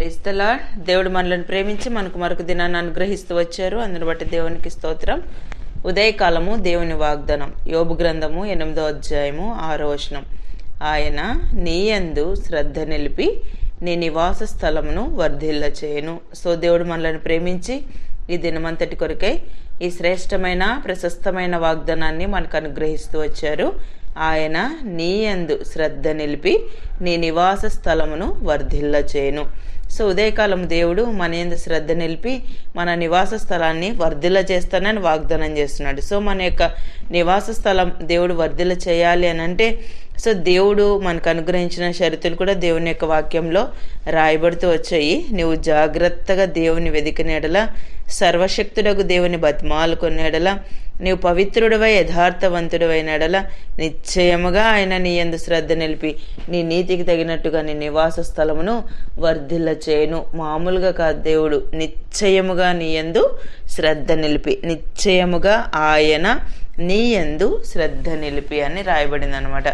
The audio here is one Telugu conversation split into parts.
క్రైస్తలా దేవుడు మనల్ని ప్రేమించి మనకు మరొక దినాన్ని అనుగ్రహిస్తూ వచ్చారు. అందుని బట్టి దేవునికి స్తోత్రం. ఉదయకాలము దేవుని వాగ్దానం. యోబు గ్రంథము ఎనిమిదో అధ్యాయము ఆరో వచనం. ఆయన నీయందు శ్రద్ధ నిలిపి నీ నివాస స్థలమును వర్ధిల్ల చేయను సో దేవుడు మనల్ని ప్రేమించి ఈ దినమంతటి కొరకై ఈ శ్రేష్టమైన ప్రశస్తమైన వాగ్దానాన్ని మనకు అనుగ్రహిస్తూ వచ్చారు. ఆయన నీ యందు శ్రద్ధ నిలిపి నీ నివాస స్థలమును వర్ధిల్లచేయును. సో ఉదయకాలం దేవుడు మన యందు శ్రద్ధ నిలిపి మన నివాస స్థలాన్ని వర్ధిల్ల చేస్తానని వాగ్దానం చేస్తున్నాడు. సో మన యొక్క నివాస స్థలం దేవుడు వర్ధిల్ల చేయాలి అని అంటే సో దేవుడు మనకు అనుగ్రహించిన షరతులు కూడా దేవుని యొక్క వాక్యంలో రాయబడుతూ వచ్చాయి. నువ్వు జాగ్రత్తగా దేవుని వెదికినేడల సర్వశక్తుడకు దేవుని బతిమాలుకునేడల నీవు పవిత్రుడవై యథార్థవంతుడవైనడల నిశ్చయముగా ఆయన నీ ఎందు శ్రద్ధ నిలిపి నీ నీతికి తగినట్టుగా నీ నివాస స్థలమును వర్ధిల్ల చేయను మామూలుగా కాదు దేవుడు నిశ్చయముగా నీ ఎందు శ్రద్ధ నిలిపి నిశ్చయముగా ఆయన నీ ఎందు శ్రద్ధ నిలిపి అని రాయబడింది అనమాట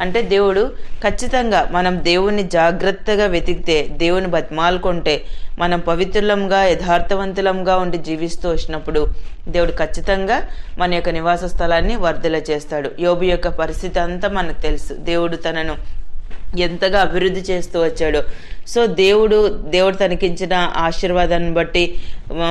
అంటే దేవుడు ఖచ్చితంగా మనం దేవుణ్ణి జాగ్రత్తగా వెతికితే దేవుని బతిమాలుకుంటే మనం పవిత్రులంగా యథార్థవంతులంగా ఉండి జీవిస్తూ వచ్చినప్పుడు దేవుడు ఖచ్చితంగా మన యొక్క నివాస స్థలాన్ని వర్ధల చేస్తాడు. యోబు యొక్క పరిస్థితి అంతా మనకు తెలుసు. దేవుడు తనను ఎంతగా అభివృద్ధి చేస్తూ వచ్చాడు. సో దేవుడు దేవుడు తనకించిన ఆశీర్వాదాన్ని బట్టి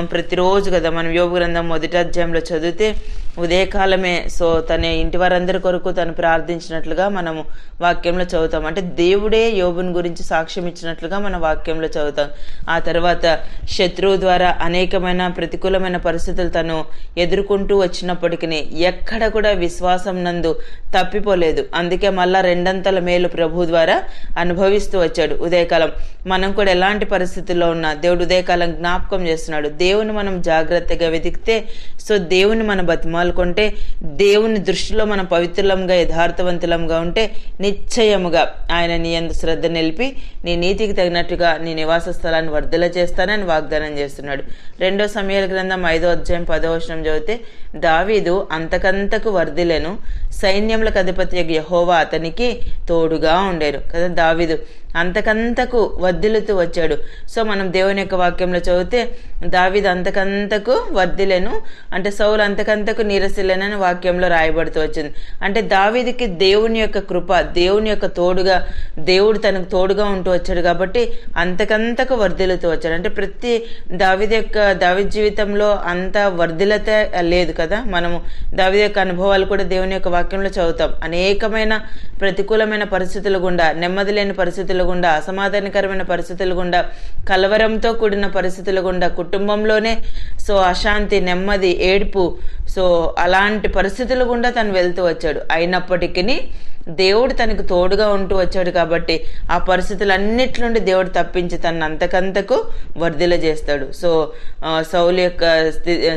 ప్రతిరోజు కదా మనం యోగ గ్రంథం మొదటి అధ్యాయంలో చదివితే ఉదయకాలమే సో తన ఇంటి వారందరి కొరకు తను ప్రార్థించినట్లుగా మనము వాక్యంలో చదువుతాం. అంటే దేవుడే యోబుని గురించి సాక్ష్యం ఇచ్చినట్లుగా మన వాక్యంలో చదువుతాం. ఆ తర్వాత శత్రువు ద్వారా అనేకమైన ప్రతికూలమైన పరిస్థితులు తను ఎదుర్కొంటూ వచ్చినప్పటికీ ఎక్కడ కూడా విశ్వాసం నందు తప్పిపోలేదు. అందుకే మళ్ళా రెండంతల మేలు ప్రభు ద్వారా అనుభవిస్తూ వచ్చాడు ఉదయకాలం. మనం కూడా ఎలాంటి పరిస్థితుల్లో ఉన్నా దేవుడు ఉదయకాలం జ్ఞాపకం చేస్తున్నాడు. దేవుని మనం జాగ్రత్తగా వెతికితే సో దేవుని మనం బతిమాలుకుంటే దేవుని దృష్టిలో మనం పవిత్రులంగా యథార్థవంతులంగా ఉంటే నిశ్చయముగా ఆయన నీ అందు శ్రద్ధ నిలిపి నీ నీతికి తగినట్టుగా నీ నివాస స్థలాన్ని వర్ధల చేస్తానని వాగ్దానం చేస్తున్నాడు. రెండో సమయాల గ్రంథం ఐదో అధ్యాయం పదో వచనం చదివితే దావీదు అంతకంతకు వర్ధిలను సైన్యములకు అధిపతి యహోవా అతనికి తోడుగా ఉండేరు కదా దావీదు అంతకంతకు వర్ధిల్లుతూ వచ్చాడు. సో మనం దేవుని యొక్క వాక్యంలో చదివితే దావిద్ అంతకంతకు వర్ధిలెను అంటే సౌలు అంతకంతకు నీరసిల్లెనని వాక్యంలో రాయబడుతూ వచ్చింది. అంటే దావీదికి దేవుని యొక్క కృప దేవుని యొక్క తోడుగా దేవుడు తనకు తోడుగా ఉంటూ వచ్చాడు కాబట్టి అంతకంతకు వర్ధిల్లుతూ వచ్చాడు. అంటే ప్రతి దావిది యొక్క దావిద్ జీవితంలో అంత వర్ధిలత లేదు కదా. మనము దావిది యొక్క అనుభవాలు కూడా దేవుని యొక్క వాక్యంలో చదువుతాం. అనేకమైన ప్రతికూలమైన పరిస్థితులు గుండా నెమ్మది లేని పరిస్థితులు గుండా అసమాధానకరమైన పరిస్థితుల గుండా కలవరంతో కూడిన పరిస్థితుల గుండా కుటుంబంలోనే సో అశాంతి నెమ్మది ఏడుపు సో అలాంటి పరిస్థితుల గుండా తను వెళ్తూ వచ్చాడు. అయినప్పటికీ దేవుడు తనకు తోడుగా ఉంటూ వచ్చాడు కాబట్టి ఆ పరిస్థితులన్నిటి నుండి దేవుడు తప్పించి తనను అంతకంతకు వర్ధిల చేస్తాడు. సో సౌలు యొక్క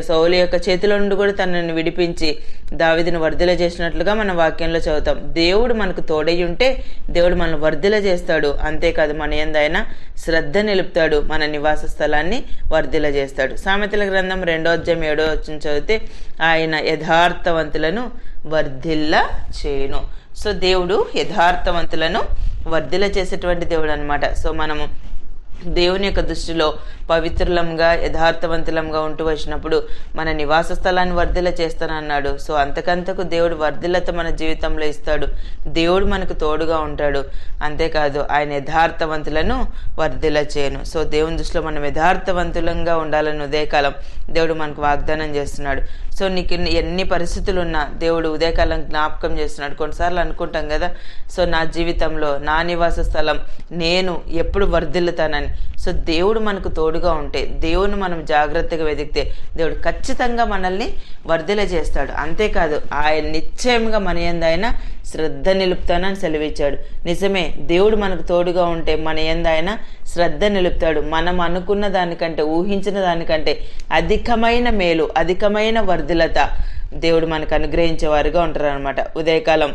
సౌలు యొక్క చేతిలో నుండి కూడా తనని విడిపించి దావిదిని వర్ధిల చేసినట్లుగా మన వాక్యంలో చదువుతాం. దేవుడు మనకు తోడై ఉంటే దేవుడు మనల్ని వర్ధిల చేస్తాడు. అంతేకాదు మన ఎందైనా శ్రద్ధ నిలుపుతాడు. మన నివాస స్థలాన్ని వర్ధిల చేస్తాడు. సామెతల గ్రంథం రెండో అధ్యాయం ఏడో వచ్చిన చదివితే ఆయన యథార్థవంతులను వర్ధిల్ల చేయను. సో దేవుడు యథార్థవంతులను వర్ధిల చేసేటువంటి దేవుడు అనమాట సో మనము దేవుని యొక్క దృష్టిలో పవిత్రులంగా యథార్థవంతులంగా ఉంటూ వచ్చినప్పుడు మన నివాస స్థలాన్ని వర్ధిల చేస్తానన్నాడు సో అంతకంతకు దేవుడు వర్ధిలత మన జీవితంలో ఇస్తాడు. దేవుడు మనకు తోడుగా ఉంటాడు. అంతేకాదు ఆయన యథార్థవంతులను వర్ధిల చేయను. సో దేవుని దృష్టిలో మనం యథార్థవంతులంగా ఉండాలని ఉదయకాలం దేవుడు మనకు వాగ్దానం చేస్తున్నాడు. సో నీకు ఎన్ని పరిస్థితులు ఉన్నా దేవుడు ఉదయకాలం జ్ఞాపకం చేస్తున్నాడు. కొన్నిసార్లు అనుకుంటాం కదా సో నా జీవితంలో నా నివాస స్థలం నేను ఎప్పుడు వర్ధిల్లుతానని. సో దేవుడు మనకు తోడుగా ఉంటే దేవుని మనం జాగ్రత్తగా వెతికితే దేవుడు ఖచ్చితంగా మనల్ని వర్ధిల చేస్తాడు. అంతేకాదు ఆయన నిశ్చయంగా మన ఎందైనా శ్రద్ధ నిలుపుతానని సెలవిచ్చాడు. నిజమే దేవుడు మనకు తోడుగా ఉంటే మన ఎందైనా శ్రద్ధ నిలుపుతాడు. మనం అనుకున్న దానికంటే ఊహించిన దానికంటే అధికమైన మేలు అధికమైన వర్ధిలత దేవుడు మనకు అనుగ్రహించేవారుగా ఉంటారు అనమాట ఉదయకాలం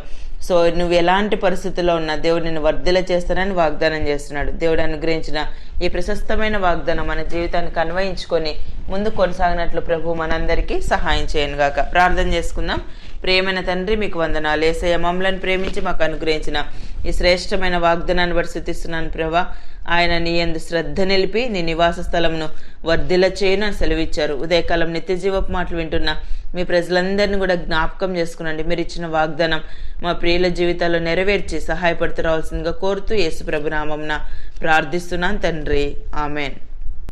సో నువ్వు ఎలాంటి పరిస్థితుల్లో ఉన్నా దేవుడు నిన్ను వర్ధిల చేస్తానని వాగ్దానం చేస్తున్నాడు. దేవుడు అనుగ్రహించిన ఈ ప్రశస్తమైన వాగ్దానం మన జీవితానికి అన్వయించుకొని ముందు కొనసాగినట్లు ప్రభు మనందరికీ సహాయం చేయను గాక. ప్రార్థన చేసుకుందాం. ప్రేమైన తండ్రి మీకు వందనాలు. ఏసయ్య మమ్మలను ప్రేమించి మాకు అనుగ్రహించిన ఈ శ్రేష్టమైన వాగ్దానాన్ని బట్టి స్థుతిస్తున్నాను ప్రభా. ఆయన నీ ఎందు శ్రద్ధ నిలిపి నీ నివాస స్థలంను వర్ధిల చేయను అని సెలవిచ్చారు. ఉదయకాలం నిత్య జీవపు మాటలు వింటున్న మీ ప్రజలందరినీ కూడా జ్ఞాపకం చేసుకునండి. మీరు ఇచ్చిన వాగ్దానం మా ప్రియుల జీవితాల్లో నెరవేర్చి సహాయపడుతూ రావాల్సిందిగా కోరుతూ యేసు ప్రభునామంన ప్రార్థిస్తున్నాను తండ్రి. ఆమెన్.